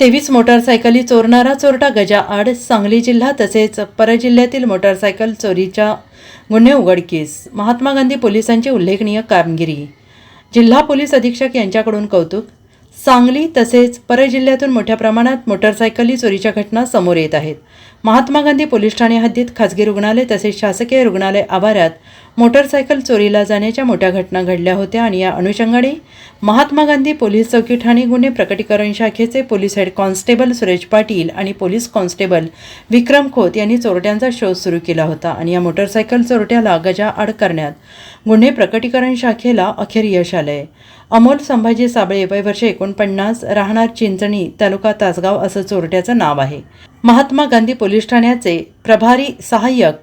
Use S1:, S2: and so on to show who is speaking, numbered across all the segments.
S1: तेवीस मोटारसायकली चोरणारा चोरटा गजा आड सांगली जिल्हा तसेच परजिल्ह्यातील मोटारसायकल चोरीच्या गुन्हे उघडकीस महात्मा गांधी पोलिसांची उल्लेखनीय कामगिरी. जिल्हा पोलीस अधीक्षक यांच्याकडून कौतुक सांगली तसेच परजिल्ह्यातून मोठ्या प्रमाणात मोटारसायकली चोरीच्या घटना समोर येत आहेत. महात्मा गांधी पोलीस ठाणे हद्दीत खासगी रुग्णालय तसेच शासकीय रुग्णालय आवारात मोटारसायकल चोरीला जाण्याच्या मोठ्या घटना घडल्या होत्या आणि या अनुषंगाने महात्मा गांधी पोलीस चौकी ठाणे गुन्हे प्रकटीकरण शाखेचे police head constable Suresh Patil आणि पोलीस कॉन्स्टेबल विक्रम खोत यांनी चोरट्यांचा शोध सुरू केला होता आणि या मोटारसायकल चोरट्याला गजा आड करण्यात गुन्हे प्रकटीकरण शाखेला अखेर यश आलंय. अमोल संभाजी साबळे वय वर्ष एकोणपन्नास राहणार चिंचणी तालुका तासगाव असं चोरट्याचं नाव आहे. महात्मा गांधी पोलीस ठाण्याचे प्रभारी सहाय्यक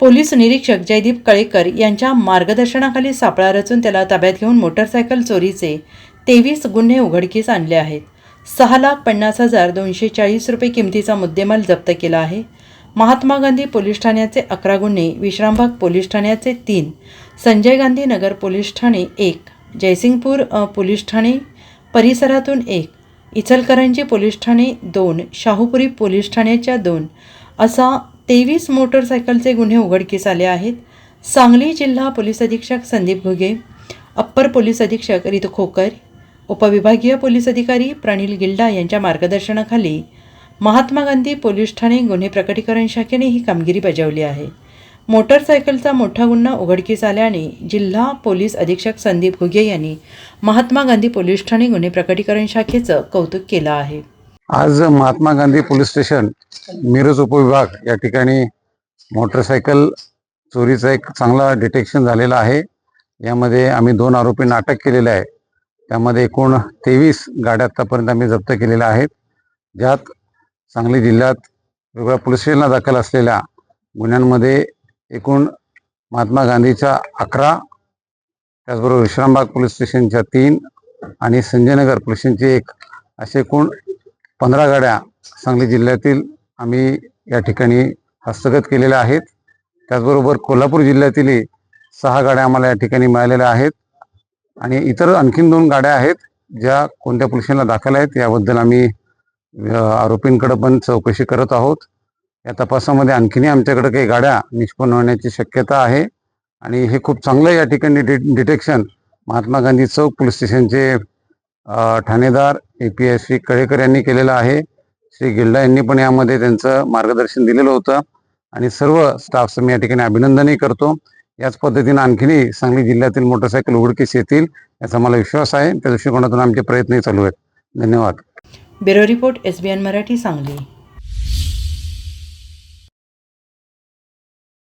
S1: पोलीस निरीक्षक जयदीप कळेकर यांच्या मार्गदर्शनाखाली सापळा रचून त्याला ताब्यात घेऊन मोटारसायकल चोरीचे तेवीस गुन्हे उघडकीस आणले आहेत. सहा लाख पन्नास हजार दोनशे चाळीस रुपये किमतीचा मुद्देमाल जप्त केला आहे. महात्मा गांधी पोलीस ठाण्याचे अकरा गुन्हे विश्रामबाग पोलीस ठाण्याचे तीन संजय गांधी नगर पोलीस ठाणे एक जयसिंगपूर पोलीस ठाणे परिसरातून एक इचलकरंजी पोलीस ठाणे दोन शाहूपुरी पोलीस ठाण्याच्या दोन असा तेवीस मोटरसायकलचे गुन्हे उघडकीस आले आहेत. सांगली जिल्हा पोलीस अधीक्षक संदीप घुगे अप्पर पोलीस अधीक्षक रितू खोकर उपविभागीय पोलीस अधिकारी प्रणील गिल्डा यांच्या मार्गदर्शनाखाली महात्मा गांधी पोलीस ठाणे गुन्हे प्रकटीकरण शाखेने ही कामगिरी बजावली आहे. मोटरसायकलचा मोठा गुन्हा उघडकीस आल्याने जिल्हा पोलीस अधीक्षक संदीप घुगे यांनी महात्मा गांधी पोलीस ठाणे गुन्हे प्रकटीकरण शाखेचं कौतुक केलं आहे.
S2: आज महात्मा गांधी पोलीस स्टेशन मिरज उपविभाग या ठिकाणी मोटरसायकल चोरीचा एक चांगला डिटेक्शन झालेला आहे. यामध्ये आम्ही दोन आरोपींना अटक केलेले आहे. त्यामध्ये एकूण तेवीस गाड्या आत्तापर्यंत आम्ही जप्त केलेल्या आहेत. ज्यात सांगली जिल्ह्यात वेगवेगळ्या पोलीस स्टेशनला दाखल असलेल्या गुन्ह्यांमध्ये एकूण महात्मा गांधीच्या अकरा त्याचबरोबर विश्रामबाग पोलीस स्टेशनच्या तीन आणि संजयनगर पोलीस स्टेशनची एक असे एकूण पंधरा गाड्या सांगली जिल्ह्यातील आम्ही या ठिकाणी हस्तगत केलेल्या आहेत. त्याचबरोबर कोल्हापूर जिल्ह्यातील सहा गाड्या आम्हाला या ठिकाणी मिळालेल्या आहेत. आणि इतर आणखीन दोन गाड्या आहेत ज्या कोणत्या पोलीस स्टेशनला दाखल आहेत याबद्दल आम्ही आरोपींकडं आरोपींकडे पण चौकशी करत आहोत. या तपासामध्ये आणखीनही आमच्याकडे काही गाड्या निष्पन्न होण्याची शक्यता आहे. आणि हे खूप चांगलं या ठिकाणी डि डिटेक्शन. महात्मा गांधी चौक पोलीस स्टेशनचे ठाणेदार A P S C Kalekar यांनी केलेलं आहे. श्री गिल्डा यांनी पण यामध्ये त्यांचं मार्गदर्शन दिलेलं होतं. आणि सर्व स्टाफचं मी या ठिकाणी अभिनंदनही करतो. याच पद्धतीनं आणखीनही सांगली जिल्ह्यातील मोटरसायकल उघडकीस येतील याचा मला विश्वास आहे. त्या दृष्टिकोनातून आमचे प्रयत्नही चालू आहेत. धन्यवाद.
S1: Bureau report S B N Marathi Sangli.